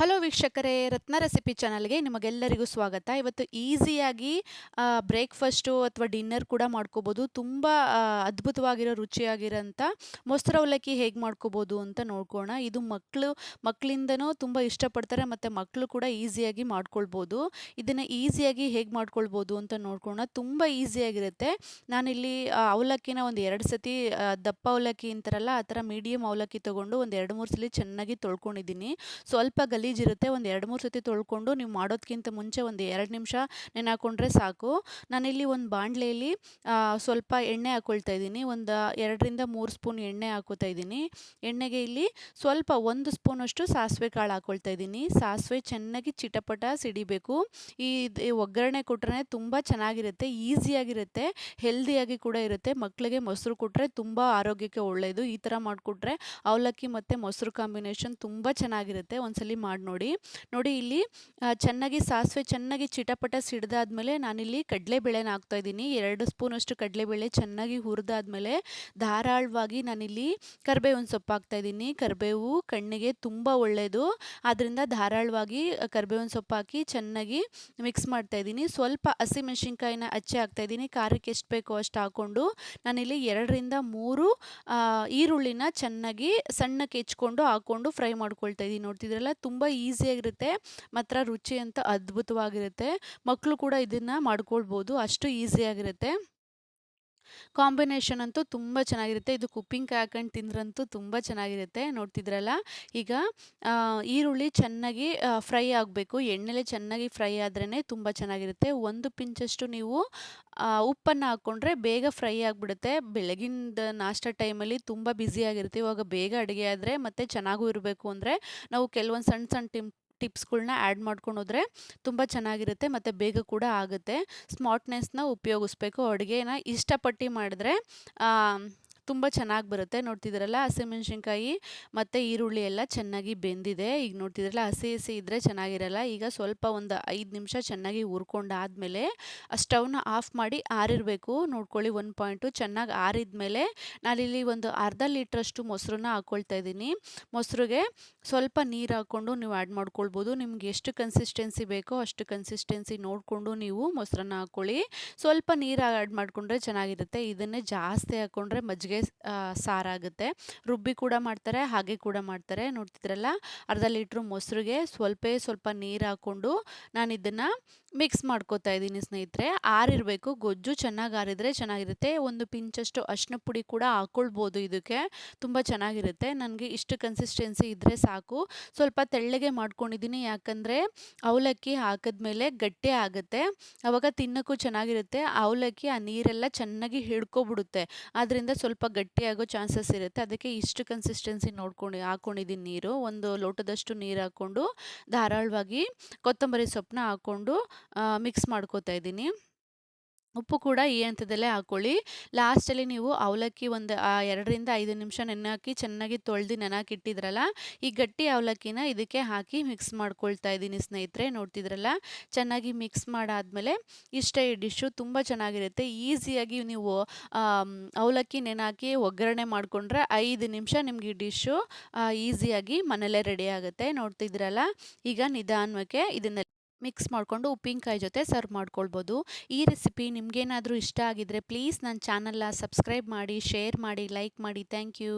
Hello ವೀಕ್ಷಕರೇ, ರತ್ನ recipe ಚಾನಲ್ಗೆ ನಿಮಗೆಲ್ಲರಿಗೂ ಸ್ವಾಗತ. ಇವತ್ತು ಈಸಿಯಾಗಿ ಬ್ರೇಕ್ಫಾಸ್ಟು ಅಥವಾ ಡಿನ್ನರ್ ಕೂಡ ಮಾಡ್ಕೋಬೋದು. ತುಂಬ ಅದ್ಭುತವಾಗಿರೋ, ರುಚಿಯಾಗಿರೋಂಥ ಮೊಸರು ಅವಲಕ್ಕಿ ಹೇಗೆ ಮಾಡ್ಕೋಬೋದು ಅಂತ ನೋಡ್ಕೋಣ. ಇದು ಮಕ್ಕಳು ಮಕ್ಕಳಿಂದನೂ ತುಂಬ ಇಷ್ಟಪಡ್ತಾರೆ ಮತ್ತು ಮಕ್ಕಳು ಕೂಡ ಈಸಿಯಾಗಿ ಮಾಡ್ಕೊಳ್ಬೋದು. ಇದನ್ನು ಈಸಿಯಾಗಿ ಹೇಗೆ ಮಾಡ್ಕೊಳ್ಬೋದು ಅಂತ ನೋಡ್ಕೋಣ. ತುಂಬ ಈಸಿಯಾಗಿರುತ್ತೆ. ನಾನಿಲ್ಲಿ ಅವಲಕ್ಕಿನ ಒಂದು ಎರಡು ಸತಿ ದಪ್ಪ ಅವಲಕ್ಕಿ ಅಂತಾರಲ್ಲ, ಆ ಥರ ಮೀಡಿಯಮ್ ಅವಲಕ್ಕಿ ತೊಗೊಂಡು ಒಂದು ಎರಡು ಮೂರು ಸಲ ಚೆನ್ನಾಗಿ ತೊಳ್ಕೊಂಡಿದ್ದೀನಿ. ಸ್ವಲ್ಪ ಗಲೀಜಿರುತ್ತೆ ಒಂದು ಎರಡು ಮೂರು ಸತಿ ತೊಳ್ಕೊಂಡು ನೀವು ಮಾಡೋದಕ್ಕಿಂತ ಮುಂಚೆ ಒಂದು ಎರಡು ನಿಮಿಷ ನೆನೆ ಹಾಕ್ಕೊಂಡ್ರೆ ಸಾಕು. ನಾನಿಲ್ಲಿ ಒಂದು ಬಾಣಲೆಯಲ್ಲಿ ಸ್ವಲ್ಪ ಎಣ್ಣೆ ಹಾಕ್ಕೊಳ್ತಾ ಇದ್ದೀನಿ. ಒಂದು ಎರಡರಿಂದ ಮೂರು ಸ್ಪೂನ್ ಎಣ್ಣೆ ಹಾಕೋತಾ ಇದ್ದೀನಿ. ಎಣ್ಣೆಗೆ ಇಲ್ಲಿ ಸ್ವಲ್ಪ ಒಂದು ಸ್ಪೂನಷ್ಟು ಸಾಸಿವೆ ಕಾಳು ಹಾಕ್ಕೊಳ್ತಾ ಇದ್ದೀನಿ. ಸಾಸಿವೆ ಚೆನ್ನಾಗಿ ಚಿಟಪಟ ಸಿಡಿಬೇಕು. ಈ ಒಗ್ಗರಣೆ ಕೊಟ್ರೆ ತುಂಬ ಚೆನ್ನಾಗಿರುತ್ತೆ, ಈಸಿಯಾಗಿರುತ್ತೆ, ಹೆಲ್ದಿಯಾಗಿ ಕೂಡ ಇರುತ್ತೆ. ಮಕ್ಕಳಿಗೆ ಮೊಸರು ಕೊಟ್ಟರೆ ತುಂಬ ಆರೋಗ್ಯಕ್ಕೆ ಒಳ್ಳೆಯದು ಈ ಥರ ಮಾಡಿಕೊಟ್ರೆ ಅವಲಕ್ಕಿ ಮತ್ತು ಮೊಸರು ಕಾಂಬಿನೇಷನ್ ತುಂಬ ಚೆನ್ನಾಗಿರುತ್ತೆ. ಒಂದ್ಸಲಿ ಮಾಡಿ ನೋಡಿ. ನೋಡಿ ಇಲ್ಲಿ ಚೆನ್ನಾಗಿ ಸಾಸಿವೆ ಚೆನ್ನಾಗಿ ಚಿಟಪಟ ಸಿಡ್ದಾದ್ಮೇಲೆ ನಾನಿಲ್ಲಿ ಕಡಲೆಬೇಳೆನ ಹಾಕ್ತಾ ಇದ್ದೀನಿ ಎರಡು ಸ್ಪೂನಷ್ಟು ಕಡಲೆಬೇಳೆ ಚೆನ್ನಾಗಿ ಹುರಿದಾದ್ಮೇಲೆ ಧಾರಾಳವಾಗಿ ನಾನಿಲ್ಲಿ ಕರಿಬೇವಿನ ಸೊಪ್ಪು ಹಾಕ್ತಾ ಇದ್ದೀನಿ ಕರಿಬೇವು ಕಣ್ಣಿಗೆ ತುಂಬ ಒಳ್ಳೆಯದು ಆದ್ದರಿಂದ ಧಾರಾಳವಾಗಿ ಕರಿಬೇವಿನ ಸೊಪ್ಪು ಹಾಕಿ ಚೆನ್ನಾಗಿ ಮಿಕ್ಸ್ ಮಾಡ್ತಾ ಇದ್ದೀನಿ ಸ್ವಲ್ಪ ಹಸಿಮೆಣಸಿನ್ಕಾಯಿನ ಹಚ್ಚಿ ಹಾಕ್ತಾ ಇದ್ದೀನಿ ಖಾರಕ್ಕೆ ಎಷ್ಟು ಬೇಕೋ ಅಷ್ಟು ಹಾಕ್ಕೊಂಡು ನಾನಿಲ್ಲಿ ಎರಡರಿಂದ ಮೂರು ಈರುಳ್ಳಿನ ಚೆನ್ನಾಗಿ ಸಣ್ಣಕ್ಕೆ ಹೆಚ್ಕೊಂಡು ಹಾಕ್ಕೊಂಡು ಫ್ರೈ ಮಾಡ್ಕೊಳ್ತಾ ಇದ್ದೀನಿ ನೋಡ್ತಿದ್ರಲ್ಲ ತುಂಬ ಈಸಿಯಾಗಿರುತ್ತೆ ಮಾತ್ರ ರುಚಿ ಅಂತ ಅದ್ಭುತವಾಗಿರುತ್ತೆ. ಮಕ್ಕಳು ಕೂಡ ಇದನ್ನು ಮಾಡ್ಕೊಳ್ಬೋದು ಅಷ್ಟು ಈಸಿಯಾಗಿರುತ್ತೆ ಕಾಂಬಿನೇಷನ್ ಅಂತೂ ತುಂಬ ಚೆನ್ನಾಗಿರುತ್ತೆ. ಇದು ಕುಪ್ಪಿಂಗ್ ಹಾಕೊಂಡು ತಿಂದ್ರಂತೂ ತುಂಬ ಚೆನ್ನಾಗಿರುತ್ತೆ. ನೋಡ್ತಿದ್ರಲ್ಲ? ಈಗ ಈರುಳ್ಳಿ ಚೆನ್ನಾಗಿ ಫ್ರೈ ಆಗಬೇಕು. ಎಣ್ಣೆಲೆ ಚೆನ್ನಾಗಿ ಫ್ರೈ ಆದ್ರೇ ತುಂಬ ಚೆನ್ನಾಗಿರುತ್ತೆ. ಒಂದು ಪಿಂಚಷ್ಟು ನೀವು ಉಪ್ಪನ್ನು ಹಾಕ್ಕೊಂಡ್ರೆ ಬೇಗ ಫ್ರೈ ಆಗಿಬಿಡುತ್ತೆ. ಬೆಳಗಿನ ನಾಷ್ಟ ಟೈಮಲ್ಲಿ ತುಂಬ ಬ್ಯುಸಿಯಾಗಿರುತ್ತೆ ಇವಾಗ ಬೇಗ ಅಡುಗೆ ಆದರೆ ಮತ್ತು ಚೆನ್ನಾಗೂ ಇರಬೇಕು ಅಂದರೆ ನಾವು ಕೆಲವೊಂದು ಸಣ್ಣ ಸಣ್ಣ ಟಿಮ್ ಟಿಪ್ಸ್ಗಳ್ನ ಆ್ಯಡ್ ಮಾಡ್ಕೊಂಡು ಹೋದ್ರೆ ತುಂಬ ಚೆನ್ನಾಗಿರುತ್ತೆ ಮತ್ತು ಬೇಗ ಕೂಡ ಆಗುತ್ತೆ. ಸ್ಮಾರ್ಟ್ನೆಸ್ನ ಉಪಯೋಗಿಸ್ಬೇಕು. ಅಡುಗೆನ ಇಷ್ಟಪಟ್ಟು ಮಾಡಿದ್ರೆ ತುಂಬ ಚೆನ್ನಾಗಿ ಬರುತ್ತೆ. ನೋಡ್ತಿದ್ದೀರಲ್ಲ ಹಸಿಮೆಣ್ಸಿನ್ಕಾಯಿ ಮತ್ತು ಈರುಳ್ಳಿ ಎಲ್ಲ ಚೆನ್ನಾಗಿ ಬೆಂದಿದೆ. ಈಗ ನೋಡ್ತಿದ್ರಲ್ಲ? ಹಸಿ ಹಸಿ ಇದ್ದರೆ ಚೆನ್ನಾಗಿರಲ್ಲ. ಈಗ ಸ್ವಲ್ಪ ಒಂದು ಐದು ನಿಮಿಷ ಚೆನ್ನಾಗಿ ಹುರ್ಕೊಂಡಾದ್ಮೇಲೆ ಸ್ಟವ್ನ ಆಫ್ ಮಾಡಿ ಆರಿರಬೇಕು. ನೋಡ್ಕೊಳ್ಳಿ ಒಂದು ಪಾಯಿಂಟು. ಚೆನ್ನಾಗಿ ಆರಿದ್ಮೇಲೆ ನಾನಿಲ್ಲಿ ಒಂದು ಅರ್ಧ ಲೀಟ್ರಷ್ಟು ಮೊಸರನ್ನ ಹಾಕ್ಕೊಳ್ತಾ ಇದ್ದೀನಿ. ಮೊಸರಿಗೆ ಸ್ವಲ್ಪ ನೀರು ಹಾಕ್ಕೊಂಡು ನೀವು ಆ್ಯಡ್ ಮಾಡ್ಕೊಳ್ಬೋದು. ನಿಮ್ಗೆ ಎಷ್ಟು ಕನ್ಸಿಸ್ಟೆನ್ಸಿ ಬೇಕೋ ಅಷ್ಟು ಕನ್ಸಿಸ್ಟೆನ್ಸಿ ನೋಡಿಕೊಂಡು ನೀವು ಮೊಸರನ್ನ ಹಾಕ್ಕೊಳ್ಳಿ ಸ್ವಲ್ಪ ನೀರು ಆ್ಯಡ್ ಮಾಡಿಕೊಂಡ್ರೆ ಚೆನ್ನಾಗಿರುತ್ತೆ. ಇದನ್ನೇ ಜಾಸ್ತಿ ಹಾಕ್ಕೊಂಡ್ರೆ ಮಜ್ಜಿಗೆ ಸಾರಾಗುತ್ತೆ. ರುಬ್ಬಿ ಕೂಡ ಮಾಡ್ತಾರೆ, ಹಾಗೆ ಕೂಡ ಮಾಡ್ತಾರೆ. ನೋಡ್ತಿದ್ರಲ್ಲ? ಅರ್ಧ ಲೀಟ್ರ್ ಮೊಸರಿಗೆ ಸ್ವಲ್ಪ ಸ್ವಲ್ಪ ನೀರು ಹಾಕ್ಕೊಂಡು ನಾನು ಇದನ್ನು ಮಿಕ್ಸ್ ಮಾಡ್ಕೋತಾ ಇದ್ದೀನಿ ಸ್ನೇಹಿತರೆ. ಆರಿರಬೇಕು, ಗೊಜ್ಜು ಚೆನ್ನಾಗಿ ಆರಿದ್ರೆ ಚೆನ್ನಾಗಿರುತ್ತೆ. ಒಂದು ಪಿಂಚಷ್ಟು ಅರಿಶಿನ ಪುಡಿ ಕೂಡ ಹಾಕ್ಕೊಳ್ಬೋದು ಇದಕ್ಕೆ. ತುಂಬ ಚೆನ್ನಾಗಿರುತ್ತೆ. ನನಗೆ ಇಷ್ಟು ಕನ್ಸಿಸ್ಟೆನ್ಸಿ ಇದ್ದರೆ ಸಾಕು. ಸ್ವಲ್ಪ ತೆಳ್ಳಗೆ ಮಾಡ್ಕೊಂಡಿದ್ದೀನಿ. ಯಾಕಂದರೆ ಅವಲಕ್ಕಿ ಹಾಕಿದ್ಮೇಲೆ ಗಟ್ಟಿ ಆಗುತ್ತೆ. ಅವಾಗ ತಿನ್ನೋಕ್ಕೂ ಚೆನ್ನಾಗಿರುತ್ತೆ. ಅವಲಕ್ಕಿ, ಆ ನೀರೆಲ್ಲ ಚೆನ್ನಾಗಿ ಹಿಡ್ಕೊಬಿಡುತ್ತೆ. ಆದ್ದರಿಂದ ಸ್ವಲ್ಪ ಗಟ್ಟಿಯಾಗೋ ಚಾನ್ಸಸ್ ಇರುತ್ತೆ. ಅದಕ್ಕೆ ಇಷ್ಟು ಕನ್ಸಿಸ್ಟೆನ್ಸಿ ನೋಡ್ಕೊಂಡು ಹಾಕ್ಕೊಂಡಿದ್ದೀನಿ ನೀರು. ಒಂದು ಲೋಟದಷ್ಟು ನೀರು ಹಾಕ್ಕೊಂಡು, ಧಾರಾಳವಾಗಿ ಕೊತ್ತಂಬರಿ ಸೊಪ್ಪನ್ನ ಹಾಕ್ಕೊಂಡು ಮಿಕ್ಸ್ ಮಾಡ್ಕೋತಾ ಇದ್ದೀನಿ. ಉಪ್ಪು ಕೂಡ ಈ ಹಂತದಲ್ಲೇ ಹಾಕ್ಕೊಳ್ಳಿ ಲಾಸ್ಟಲ್ಲಿ ನೀವು ಅವಲಕ್ಕಿ ಒಂದು ಎರಡರಿಂದ ಐದು ನಿಮಿಷ ನೆನೆ ಹಾಕಿ ಚೆನ್ನಾಗಿ ತೊಳೆದು ನೆನಾಕಿಟ್ಟಿದ್ರಲ್ಲ ಈ ಗಟ್ಟಿ ಅವಲಕ್ಕಿನ ಇದಕ್ಕೆ ಹಾಕಿ ಮಿಕ್ಸ್ ಮಾಡ್ಕೊಳ್ತಾ ಇದ್ದೀನಿ ಸ್ನೇಹಿತರೆ, ನೋಡ್ತಿದ್ರಲ್ಲ? ಚೆನ್ನಾಗಿ ಮಿಕ್ಸ್ ಮಾಡಾದಮೇಲೆ ಇಷ್ಟೇ ಈ ಡಿಶ್ಶು ತುಂಬ ಚೆನ್ನಾಗಿರುತ್ತೆ. ಈಸಿಯಾಗಿ ನೀವು ಅವಲಕ್ಕಿ ನೆನಾಕಿ ಒಗ್ಗರಣೆ ಮಾಡಿಕೊಂಡ್ರೆ ಐದು ನಿಮಿಷ ನಿಮ್ಗೆ ಈ ಡಿಶ್ಶು ಈಸಿಯಾಗಿ ಮನೇಲೇ ರೆಡಿ ಆಗುತ್ತೆ. ನೋಡ್ತಿದ್ರಲ್ಲ? ಈಗ ನಿಧಾನಕ್ಕೆ ಇದನ್ನ ಮಿಕ್ಸ್ ಮಾಡಿಕೊಂಡು ಉಪ್ಪಿನಕಾಯಿ ಜೊತೆ ಸರ್ವ್ ಮಾಡ್ಕೊಳ್ಬೋದು. ಈ ರೆಸಿಪಿ ನಿಮಗೇನಾದರೂ ಇಷ್ಟ ಆಗಿದ್ದರೆ ಪ್ಲೀಸ್ ನನ್ನ ಚಾನಲ್ನ ಸಬ್ಸ್ಕ್ರೈಬ್ ಮಾಡಿ, ಶೇರ್ ಮಾಡಿ, ಲೈಕ್ ಮಾಡಿ. Thank you.